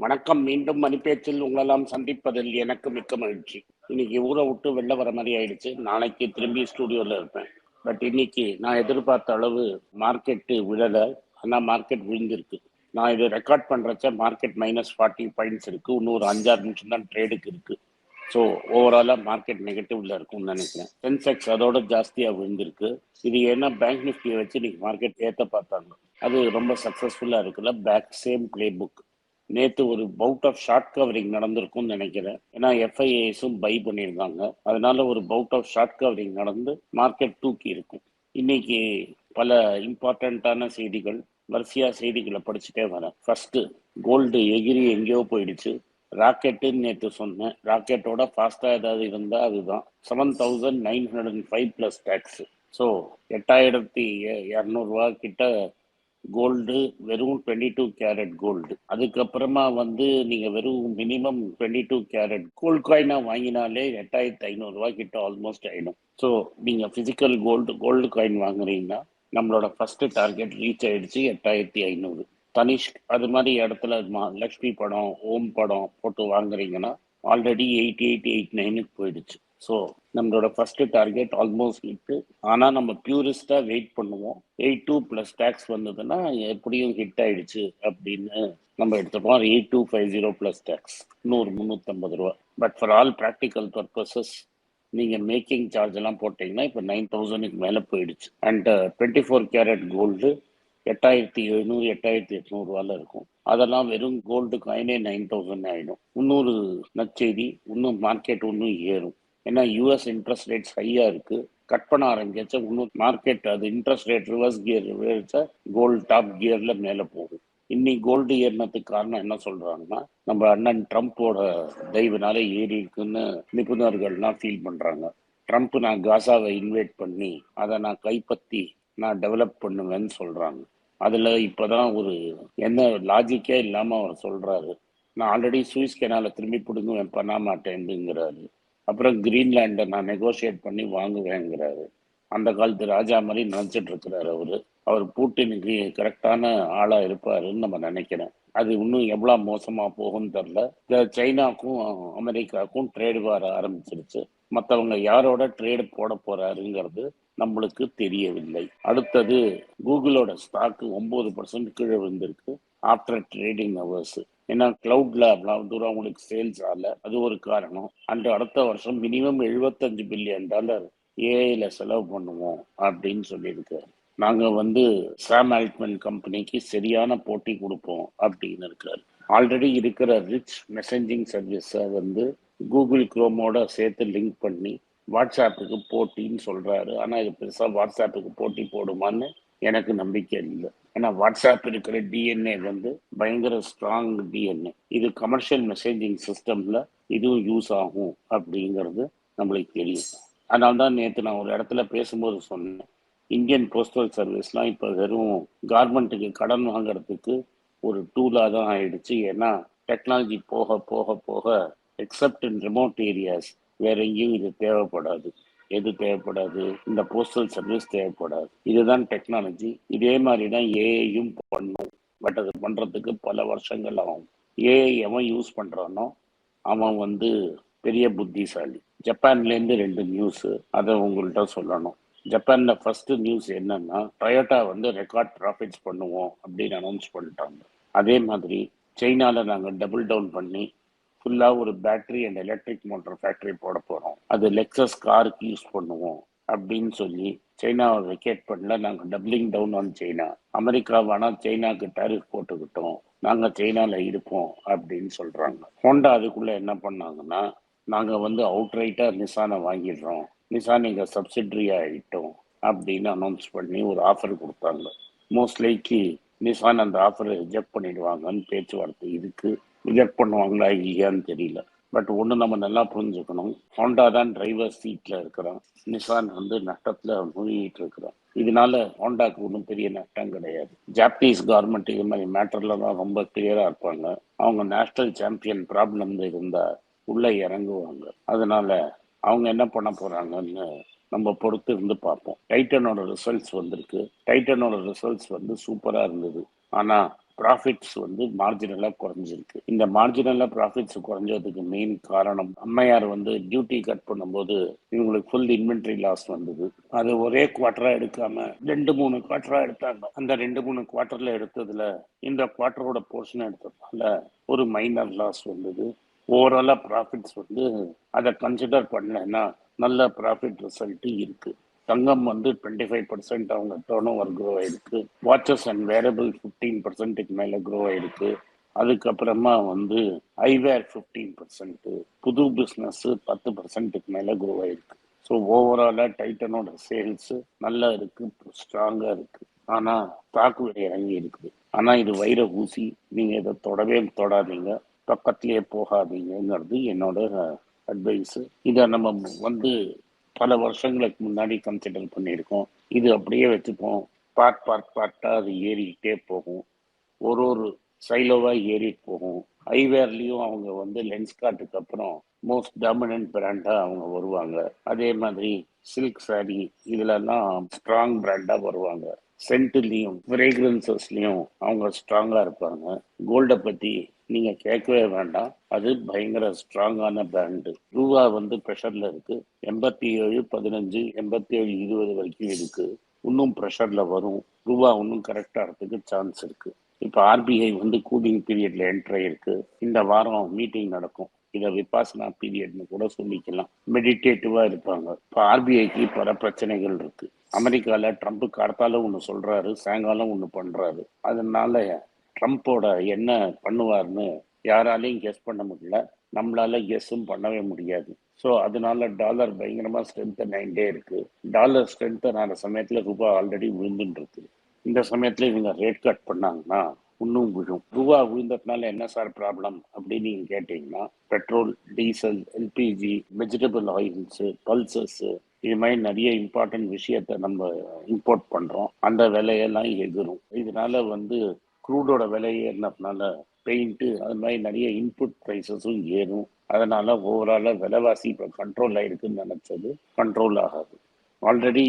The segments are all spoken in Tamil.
வணக்கம். மீண்டும் மணிப்பேச்சில் உங்களெல்லாம் சந்திப்பதில் எனக்கு மிக்க மகிழ்ச்சி. இன்னைக்கு ஊரை விட்டு வெளில வர மாதிரி ஆயிடுச்சு. நாளைக்கு திரும்பி ஸ்டூடியோவில் இருப்பேன். பட் இன்னைக்கு நான் எதிர்பார்த்த அளவு மார்க்கெட்டு விழல. ஆனா மார்க்கெட் விழுந்திருக்கு. நான் இது ரெக்கார்ட் பண்றச்ச மார்க்கெட் மைனஸ் ஃபார்ட்டி பாயிண்ட்ஸ் இருக்கு. இன்னும் ஒரு அஞ்சாறு நிமிஷம் தான் ட்ரேடுக்கு இருக்கு. ஸோ ஓவராலாக மார்க்கெட் நெகட்டிவ்ல இருக்கும்னு நினைக்கிறேன். சென்செக்ஸ் அதோட ஜாஸ்தியாக விழுந்திருக்கு. இது ஏன்னா பேங்க் நிஃப்டியை வச்சு இன்னைக்கு மார்க்கெட் ஏற்ற பார்த்தாங்க. அது ரொம்ப சக்ஸஸ்ஃபுல்லாக இருக்குல்ல. பேக் சேம் பிளே புக் நேற்று ஒரு பவுட் ஆஃப் ஷார்ட் கவரிங் நடந்திருக்கும்னு நினைக்கிறேன். ஏன்னா எஃப்ஐஏஸும் பை பண்ணியிருந்தாங்க. அதனால ஒரு பவுட் ஆஃப் ஷார்ட் கவரிங் நடந்து மார்க்கெட் தூக்கி இருக்கும் இன்னைக்கு பல இம்பார்ட்டண்ட்டான செய்திகள் வரிசையா செய்திகளை படிச்சுட்டே வரேன். ஃபர்ஸ்ட் கோல்டு எகிரி எங்கேயோ போயிடுச்சு. ராக்கெட்டுன்னு நேற்று சொன்னேன். ராக்கெட்டோட ஃபாஸ்ட்டாக ஏதாவது இருந்தால் அதுதான். Seven thousand nine hundred and five plus tax so எட்டாயிரத்தி இரநூறுவா கிட்ட கோல்டு வெறும் டுவெண்ட்டி டூ கேரட் கோல்டு அதுக்கப்புறமா வந்து நீங்கள் வெறும் minimum twenty two carat gold காயினாக வாங்கினாலே எட்டாயிரத்தி ஐநூறுரூவா கிட்ட ஆல்மோஸ்ட் ஆகிடும் ஸோ நீங்கள் ஃபிசிக்கல் கோல்டு கோல்டு காயின் வாங்குறீங்கன்னா நம்மளோட ஃபஸ்ட்டு டார்கெட் ரீச் ஆயிடுச்சு எட்டாயிரத்தி ஐநூறு. தனிஷ்க் அது மாதிரி இடத்துல மா- லக்ஷ்மி படம் ஓம் படம் போட்டு வாங்குறீங்கன்னா ஆல்ரெடி எயிட் எயிட் எயிட் நைனுக்கு போயிடுச்சு. ஸோ நம்மளோட ஃபர்ஸ்ட் டார்கெட் ஆல்மோஸ்ட் ஹிட்டு ஆனால் நம்ம பியூரிஸ்டாக வெயிட் பண்ணுவோம். எயிட் டூ ப்ளஸ் டேக்ஸ் வந்ததுன்னா எப்படியும் ஹிட் ஆயிடுச்சு அப்படின்னு நம்ம எடுத்துப்போம். Eight two five zero plus tax நூறு முந்நூற்றம்பது ரூபா. But for all practical purposes நீங்கள் மேக்கிங் சார்ஜ் எல்லாம் போட்டிங்கன்னா இப்போ நைன் தௌசண்ட்க்கு மேலே போயிடுச்சு. And twenty four carat gold எட்டாயிரத்தி எழுநூறு எட்டாயிரத்தி எட்நூறுவால இருக்கும். அதெல்லாம் வெறும் கோல்டு காயினே நைன் தௌசண்ட் ஆயிடும். இன்னொரு நற்செய்தி இன்னும் மார்க்கெட் இன்னும் ஏறும். ஏன்னா யூஎஸ் இன்ட்ரெஸ்ட் ரேட்ஸ் ஹையா இருக்கு. கட் பண்ண ஆரம்பிச்சா இன்னும் மார்க்கெட் அது இன்ட்ரெஸ்ட் ரேட் ரிவர்ஸ் கியர் வச்சா கோல்டு டாப் கியர்ல மேல போகும் இன்னைக்கு கோல்டு ஏறினதுக்கு காரணம் என்ன சொல்றாங்கன்னா நம்ம அண்ணன் ட்ரம்ப்போட தயவுனால ஏறி இருக்குன்னு நிபுணர்கள்லாம் ஃபீல் பண்றாங்க. ட்ரம்ப் நான் காசாவை இன்வைட் பண்ணி அதை நான் கைப்பற்றி நான் டெவலப் பண்ணுவேன்னு சொல்றாங்க. அதுல இப்பதான் ஒரு என்ன லாஜிக்கே இல்லாம அவர் சொல்றாரு. நான் ஆல்ரெடி சுவிஸ் கெனால திரும்பி பிடுங்குவேன் பண்ண மாட்டேன்ங்கிறாரு அப்புறம் கிரீன்லாண்டை நான் நெகோஷியேட் பண்ணி வாங்குவேங்கிறாரு. அந்த காலத்து ராஜா மாதிரி நினைச்சிட்டு இருக்கிறாரு அவரு. அவர் பூட்டினுக்கு கரெக்டான ஆளா இருப்பாருன்னு நம்ம நினைக்கிறேன். அது இன்னும் எவ்வளோ மோசமா போகும்னு தெரில இந்த சைனாக்கும் அமெரிக்காவுக்கும் ட்ரேடு வர ஆரம்பிச்சிருச்சு. மற்றவங்க யாரோட ட்ரேடு போட போறாருங்கிறது நம்மளுக்கு தெரியவில்லை. அடுத்தது கூகுளோட ஸ்டாக் ஒன்பது பர்சன்ட் கீழே விழுந்திருக்கு. ஆஃப்டர் ட்ரேடிங் அவர்ஸ் ஏன்னா கிளவுட்ல அவ்வளவு தூரம் அவங்களுக்கு சேல்ஸ் ஆகல அது ஒரு காரணம். அண்ட் அடுத்த வருஷம் மினிமம் எழுபத்தஞ்சு பில்லியன் டாலர் ஏஐல செலவு பண்ணுவோம் அப்படின்னு சொல்லியிருக்காரு. நாங்கள் வந்து சாம் ஆல்ட்மென் கம்பெனிக்கு சரியான போட்டி கொடுப்போம் அப்படின்னு இருக்காரு. ஆல்ரெடி இருக்கிற ரிச் மெசேஞ்சிங் சர்வீஸை வந்து கூகுள் குரோமோட சேர்த்து லிங்க் பண்ணி வாட்ஸ்அப்புக்கு போட்டின்னு சொல்கிறாரு ஆனால் இது பெருசாக வாட்ஸ்அப்புக்கு போட்டி போடுமான்னு எனக்கு நம்பிக்கை இல்லை. ஏன்னா வாட்ஸ்அப் இருக்கிற டிஎன்ஏ வந்து பயங்கர ஸ்ட்ராங் டிஎன்ஏ இது கமர்ஷியல் மெசேஜிங் சிஸ்டம்ல இதுவும் யூஸ் ஆகும் அப்படிங்கிறது நம்மளுக்கு தெரியும். அதனால தான் நேற்று நான் ஒரு இடத்துல பேசும்போது சொன்னேன். இந்தியன் போஸ்டல் சர்வீஸ்லாம் இப்போ வெறும் கார்மெண்ட்டுக்கு கடன் வாங்குறதுக்கு ஒரு டூலாக தான் ஆயிடுச்சு. ஏன்னா டெக்னாலஜி போக போக போக எக்ஸப்ட் இன் ரிமோட் ஏரியாஸ் வேற எங்கேயும் இது தேவைப்படாது. எது தேவைப்படாது இந்த போஸ்டல் சர்வீஸ் தேவைப்படாது. இதுதான் டெக்னாலஜி இதே மாதிரி தான் ஏஐயும் பண்ணும். பட் அது பண்ணுறதுக்கு பல வருஷங்கள் ஆகும். ஏஐ எவன் யூஸ் பண்ணுறானோ அவன் வந்து பெரிய புத்திசாலி. ஜப்பான்லேருந்து ரெண்டு நியூஸு அதை உங்கள்கிட்ட சொல்லணும். ஜப்பானில் ஃபர்ஸ்ட் நியூஸ் என்னன்னா டொயோட்டா வந்து ரெக்கார்ட் ப்ராஃபிட்ஸ் பண்ணுவோம் அப்படின்னு அனௌன்ஸ் பண்ணிட்டாங்க. அதே மாதிரி சைனாவில் நாங்கள் டபுள் டவுன் பண்ணி ஃபுல்லா ஒரு battery and electric motor factory போட போறோம். அது லெக்ஸஸ் காருக்கு யூஸ் பண்ணுவோம் அப்படின்னு சொல்லி சைனாவை வெக்கேட் பண்ணல. நாங்க டபுளிங் டவுன் ஆன் சைனா. அமெரிக்காவானா சைனாக்கு டாரிஃப் போட்டுக்கிட்டோம். நாங்க சைனால இருப்போம் அப்படின்னு சொல்றாங்க. ஹோண்டா அதுக்குள்ள என்ன பண்ணாங்கன்னா நாங்க வந்து அவுட்ரைட்டா நிசானை வாங்கிடுறோம். நிசான் எங்க சப்சிடரி ஆகிட்டோம் அப்படின்னு அனௌன்ஸ் பண்ணி ஒரு ஆஃபர் கொடுத்தாங்க. மோஸ்ட் லைக்லி நிசான் அந்த ஆஃபரை ரிஜெக்ட் பண்ணிடுவாங்கன்னு பேச்சுவார்த்தை இருக்கு. ரிஜெக்ட் பண்ணுவாங்களா இல்லையான்னு தெரியல. பட் ஒன்று நம்ம நல்லா புரிஞ்சுக்கணும். ஹோண்டா தான் டிரைவர் சீட்டில் இருக்கிறோம் நிசான் வந்து நட்டத்தில் மூழ்கிட்டு இருக்கிறான். இதனால ஹோண்டாக்கு ஒன்றும் பெரிய நஷ்டம் கிடையாது. ஜாப்பனீஸ் கவர்மெண்ட் இது மாதிரி மேட்டரில் தான் ரொம்ப கிளியராக இருப்பாங்க. அவங்க நேஷனல் சாம்பியன் ப்ராப்ளம் இருந்தால் உள்ளே இறங்குவாங்க. அதனால அவங்க என்ன பண்ண போகிறாங்கன்னு நம்ம பொறுத்து இருந்து பார்ப்போம். டைட்டனோட ரிசல்ட்ஸ் வந்திருக்கு. டைட்டனோட ரிசல்ட்ஸ் வந்து சூப்பராக இருந்தது. ஆனால் ப்ராஃபிட்ஸ் வந்து மார்ஜினலாக குறைஞ்சிருக்கு. இந்த மார்ஜினலாக ப்ராஃபிட்ஸ் குறைஞ்சதுக்கு மெயின் காரணம் அம்மையார் வந்து டியூட்டி கட் பண்ணும்போது இவங்களுக்கு ஃபுல் இன்வென்ட்ரி லாஸ் வந்தது. அது ஒரே குவார்டரா எடுக்காம ரெண்டு மூணு குவார்டரா எடுத்தாங்க. அந்த ரெண்டு மூணு குவார்டர்ல எடுத்ததுல இந்த குவார்டரோட போர்ஷன் எடுத்ததுனால ஒரு மைனர் லாஸ் வந்தது. ஓவராலாக ப்ராஃபிட்ஸ் வந்து அதை கன்சிடர் பண்ணலைன்னா நல்ல ப்ராஃபிட் ரிசல்ட் இருக்கு. தங்கம் வந்து டுவெண்ட்டி ஃபைவ் பர்சன்ட் அவங்க டேர்ன் ஓவர் க்ரோ ஆயிருக்கு வாட்சஸ் அண்ட் வேரபிள் ஃபிஃப்டீன் பர்சன்ட்டுக்கு மேலே க்ரோ ஆயிருக்கு. அதுக்கப்புறமா வந்து ஐவேர் ஃபிஃப்டீன் பர்சன்ட்டு புது பிஸ்னஸ் பத்து பர்சன்ட்டுக்கு மேலே க்ரோ ஆயிருக்கு. ஸோ ஓவராலாக டைட்டனோட சேல்ஸ் நல்லா இருக்கு ஸ்ட்ராங்காக இருக்கு. ஆனால் ஸ்டாக் விலை இறங்கி இருக்குது. ஆனால் இது வைர ஊசி. நீங்கள் இதை தொடவே தொடாதீங்க. பக்கத்திலேயே போகாதீங்கிறது என்னோட அட்வைஸு இதை நம்ம வந்து பல வருஷங்களுக்கு முன்னாடி கன்சிடர் பண்ணியிருக்கோம். இது அப்படியே வச்சுப்போம். பார்ட் பார்ட் பார்ட்டாக அது ஏறிக்கிட்டே போகும். ஒரு ஒரு சைலோவாக ஏறிட்டு போகும். ஐவேர்லேயும் அவங்க வந்து லென்ஸ் கார்ட்டுக்கு அப்புறம் மோஸ்ட் டாமினன்ட் பிராண்டாக அவங்க வருவாங்க. அதே மாதிரி சில்க் சாரி இதுலலாம் ஸ்ட்ராங் பிராண்டாக வருவாங்க. சென்ட்லேயும் ஃப்ரேக்ரன்சஸ்லையும் அவங்க ஸ்ட்ராங்காக இருப்பாங்க. கோல்டை பற்றி நீங்கள் கேட்கவே வேண்டாம். அது பயங்கர ஸ்ட்ராங்கான பிராண்டு ரூபா வந்து ப்ரெஷரில் இருக்கு. எண்பத்தி ஏழு பதினஞ்சு எண்பத்தி ஏழு இருபது வரைக்கும் இருக்கு. இன்னும் ப்ரெஷரில் வரும். ரூபா இன்னும் கரெக்ட் ஆகிறதுக்கு சான்ஸ் இருக்கு. இப்போ ஆர்பிஐ வந்து கூலிங் பீரியட்ல என்ட்ரு ஆயிருக்கு இந்த வாரம் மீட்டிங் நடக்கும். இதை விபாசனா பீரியட்னு கூட சொல்லிக்கலாம். மெடிடேட்டிவா இருப்பாங்க. இப்போ ஆர்பிஐக்கு பல பிரச்சனைகள் இருக்கு. அமெரிக்கால ட்ரம்ப் கார்த்தால ஒன்று சொல்றாரு சாயங்காலம் ஒன்று பண்றாரு. அதனால ட்ரம்ப்போட என்ன பண்ணுவார்னு யாராலையும் கெஸ் பண்ண முடியல. நம்மளால கெஸ்ஸும் பண்ணவே முடியாது. ஸோ அதனால டாலர் பயங்கரமா ஸ்ட்ரென்தன் ஆகிட்டே இருக்கு. டாலர் ஸ்ட்ரென்தன் ஆன சமயத்துல ரூபாய் ஆல்ரெடி விழுந்துட்டு இருக்கு. இந்த சமயத்துல இவங்க ரேட் கட் பண்ணாங்கன்னா இன்னும் விழும் ரூபா விழுந்ததுனால என்ன சார் ப்ராப்ளம் அப்படின்னு நீங்க கேட்டீங்கன்னா petrol diesel LPG vegetable oils pulses இது மாதிரி நிறைய இம்பார்ட்டன்ட் விஷயத்த நம்ம இம்போர்ட் பண்றோம். அந்த விலையெல்லாம் எதிரும். இதனால வந்து க்ரூடோட விலை ஏறினதுனால பெயிண்ட்டு அது மாதிரி நிறைய இன்புட் ப்ரைஸஸும் ஏறும். அதனால ஓவராலாக விலைவாசி இப்போ கண்ட்ரோல் ஆயிருக்குன்னு நினைச்சது கண்ட்ரோல் ஆகாது. ஆல்ரெடி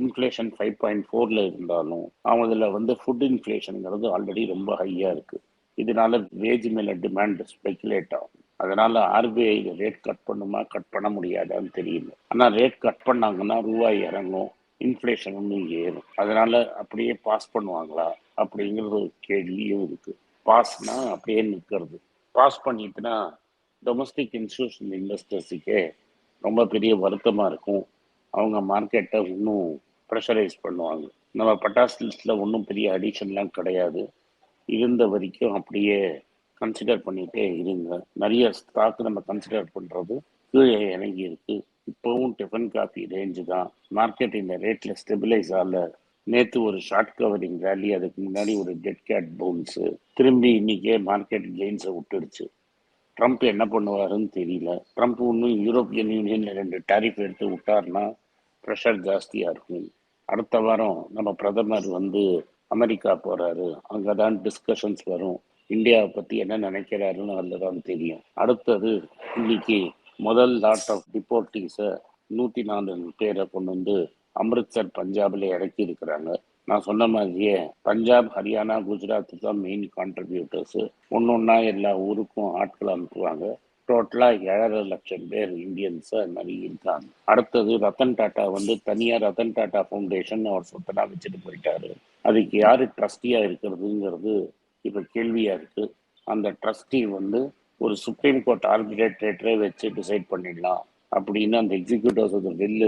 இன்ஃப்ளேஷன் ஃபைவ் பாயிண்ட் ஃபோரில் இருந்தாலும் அவங்கள வந்து ஃபுட் இன்ஃப்ளேஷனுங்கிறது ஆல்ரெடி ரொம்ப ஹையாக இருக்குது இதனால வேஜ் மேலே டிமாண்ட் ஸ்பெக்குலேட் ஆகும். அதனால ஆர்பிஐ ரேட் கட் பண்ணுமா கட் பண்ண முடியாதான்னு தெரியல. ஆனால் ரேட் கட் பண்ணாங்கன்னா ரூபாய் இறங்கும் இன்ஃப்ளேஷன் ஒன்றும் ஏறும். அதனால அப்படியே பாஸ் பண்ணுவாங்களா அப்படிங்கிறது ஒரு கேள்வியும் இருக்கு. பாஸ்னா அப்படியே நிற்கிறது பாஸ் பண்ணிட்டுனா டொமஸ்டிக் இன்ஸ்டியூஷன் இன்வெஸ்டர்ஸுக்கே ரொம்ப பெரிய வருத்தமாக இருக்கும். அவங்க மார்க்கெட்டை இன்னும் ப்ரெஷரைஸ் பண்ணுவாங்க. நம்ம பட்டாஸ் லிஸ்ட்டில் ஒன்றும் பெரிய அடிஷன்லாம் கிடையாது. இருந்த வரைக்கும் அப்படியே கன்சிடர் பண்ணிகிட்டே இருங்க. நிறைய ஸ்டாக் நம்ம கன்சிடர் பண்ணுறது கீழே இறங்கி இருக்குது இப்போவும் டிஃபன் காஃபி ரேஞ்சு தான். மார்க்கெட் இந்த ரேட்டில் ஸ்டெபிலைஸ் ஆகல. நேற்று ஒரு ஷார்ட் கவரிங் ரேலி அதுக்கு முன்னாடி ஒரு டெட் கேட் பவுன்ஸு திரும்பி இன்னைக்கே மார்க்கெட் கெயின்ஸை விட்டுடுச்சு. ட்ரம்ப் என்ன பண்ணுவாருன்னு தெரியல. ட்ரம்ப் இன்னும் யூரோப்பியன் யூனியனில் ரெண்டு டேரிஃப் எடுத்து விட்டாருன்னா ப்ரெஷர் ஜாஸ்தியாக இருக்கும். அடுத்த வாரம் நம்ம பிரதமர் வந்து அமெரிக்கா போகிறாரு அங்கே தான் டிஸ்கஷன்ஸ் வரும். இந்தியாவை பற்றி என்ன நினைக்கிறாருன்னு அதில் தான் தெரியும். அடுத்தது இன்னைக்கு முதல் லாட் ஆஃப் டிபோர்ட்டிஸை நூற்றி நாலு பேரை கொண்டு வந்து அம்ரித்சர் பஞ்சாபில் இறக்கி இருக்கிறாங்க. நான் சொன்ன மாதிரியே பஞ்சாப் ஹரியானா குஜராத் தான் மெயின் கான்ட்ரிபியூட்டர்ஸ் ஒன்று ஒன்றா எல்லா ஊருக்கும் ஆட்கள் அனுப்புவாங்க. டோட்டலாக ஏழரை லட்சம் பேர் இந்தியன்ஸை அது மாதிரி இருக்காங்க. அடுத்தது ரத்தன் டாட்டா வந்து தனியாக ரத்தன் டாட்டா ஃபவுண்டேஷன் அவர் சொத்தனாக வச்சுட்டு போயிட்டாரு. அதுக்கு யார் ட்ரஸ்டியாக இருக்கிறதுங்கிறது இப்போ கேள்வியாக இருக்குது அந்த ட்ரஸ்டி வந்து ஒரு சுப்ரீம் கோர்ட் ஆர்பிட்ரேட்டரே வச்சு டிசைட் பண்ணிடலாம் அப்படின்னு அந்த எக்ஸிக்யூட்டிவ்ஸ் அது வெளில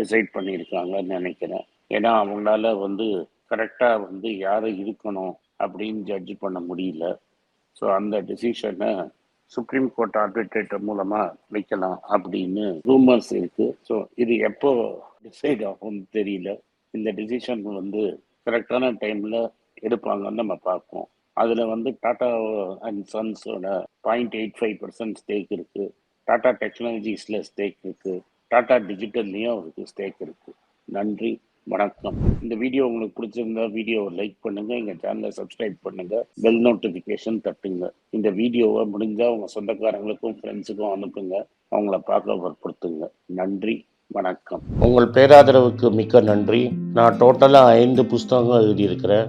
டிசைட் பண்ணியிருக்காங்கன்னு நினைக்கிறேன். ஏன்னா அவங்களால வந்து கரெக்டாக வந்து யாரை இருக்கணும் அப்படின்னு ஜட்ஜ் பண்ண முடியல. ஸோ அந்த டிசிஷனை சுப்ரீம் கோர்ட் ஆர்பிட்ரேட்டர் மூலமா வைக்கலாம் அப்படின்னு ரூமர்ஸ் இருக்கு. ஸோ இது எப்போ டிசைட் ஆகும்னு தெரியல. இந்த டிசிஷன் வந்து கரெக்டான டைம்ல எடுப்பாங்கன்னு நம்ம பார்ப்போம். அதுல வந்து Tata and சன்ஸோட point eight five percent stake இருக்கு. டாடா டெக்னாலஜிஸ்ல ஸ்டேக் இருக்கு. டாடா டிஜிட்டல்லையும் அவருக்கு ஸ்டேக் இருக்கு. நன்றி. வணக்கம். இந்த வீடியோ உங்களுக்கு பிடிச்சிருந்தா வீடியோவை லைக் பண்ணுங்க எங்க சேனலை சப்ஸ்கிரைப் பண்ணுங்க பெல் நோட்டிபிகேஷன் தட்டுங்க. இந்த வீடியோவை முடிஞ்சா உங்க சொந்தக்காரங்களுக்கும் ஃப்ரெண்ட்ஸுக்கும் அனுப்புங்க. அவங்கள பார்க்க வற்புறுத்துங்க. நன்றி வணக்கம். உங்கள் பேராதரவுக்கு மிக்க நன்றி. நான் டோட்டலாக ஐந்து புஸ்தகங்கள் எழுதியிருக்கிறேன்.